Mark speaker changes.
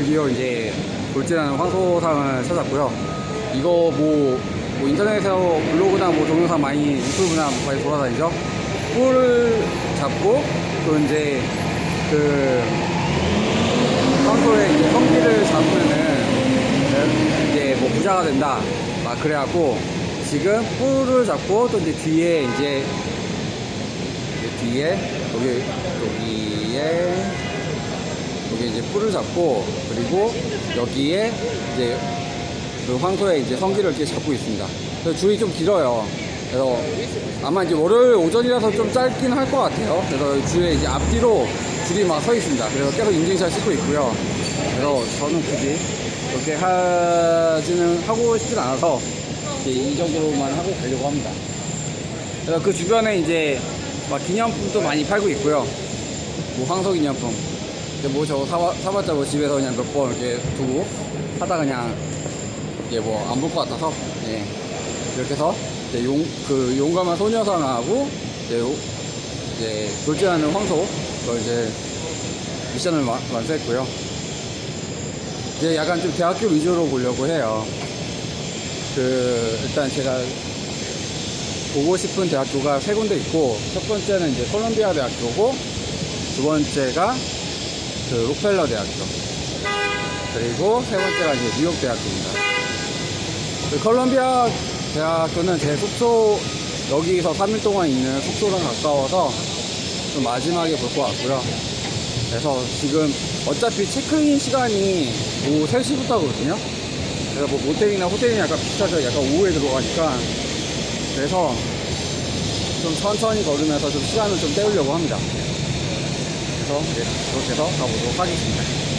Speaker 1: 드디어 이제 돌진하는 황소상을 찾았고요. 이거 뭐, 뭐 인터넷에서 블로그나 뭐 동영상 많이 유튜브나 많이 돌아다니죠. 뿔을 잡고 또 이제 그 황소의 이제 성기를 잡으면은 이제 뭐 부자가 된다. 막 그래갖고 지금 뿔을 잡고 또 이제 뒤에 이제 뒤에 여기 여기에 여기 이제 뿔을 잡고 그리고 여기에 이제 그 황소의 이제 성기를 이렇게 잡고 있습니다. 그래서 줄이 좀 길어요. 그래서 아마 이제 월요일 오전이라서 좀 짧긴 할 것 같아요. 그래서 줄에 이제 앞뒤로 줄이 막 서 있습니다. 그래서 계속 인증샷 찍고 있고요. 그래서 저는 굳이 그렇게 하지는 하고 싶진 않아서 이제 이 정도로만 하고 가려고 합니다. 그래서 그 주변에 이제 막 기념품도 많이 팔고 있고요. 뭐 황소 기념품. 근데 뭐 저거 사봤자 뭐 집에서 그냥 몇 번 이렇게 두고 하다 그냥 이제 뭐안 볼 것 같아서 예. 이렇게 해서 이제 용, 그 용감한 소녀상하고 이제, 요- 이제 돌진하는 황소 그걸 이제 미션을 마- 완수했고요. 이제 약간 좀 대학교 위주로 보려고 해요. 그 일단 제가 보고 싶은 대학교가 세 군데 있고 첫 번째는 이제 콜롬비아 대학교고 두 번째가 그 록펠러 대학교 그리고 세 번째가 이제 뉴욕 대학교입니다. 그 콜롬비아 대학교는 제 숙소 여기서 3일 동안 있는 숙소랑 가까워서 좀 마지막에 볼 것 같고요. 그래서 지금 어차피 체크인 시간이 오후 3시부터거든요. 그래서 뭐 모텔이나 호텔이나 약간 비슷하죠. 약간 오후에 들어가니까. 그래서 좀 천천히 걸으면서 좀 시간을 좀 때우려고 합니다. 그래서 이제 그렇게 해서 가보도록 하겠습니다.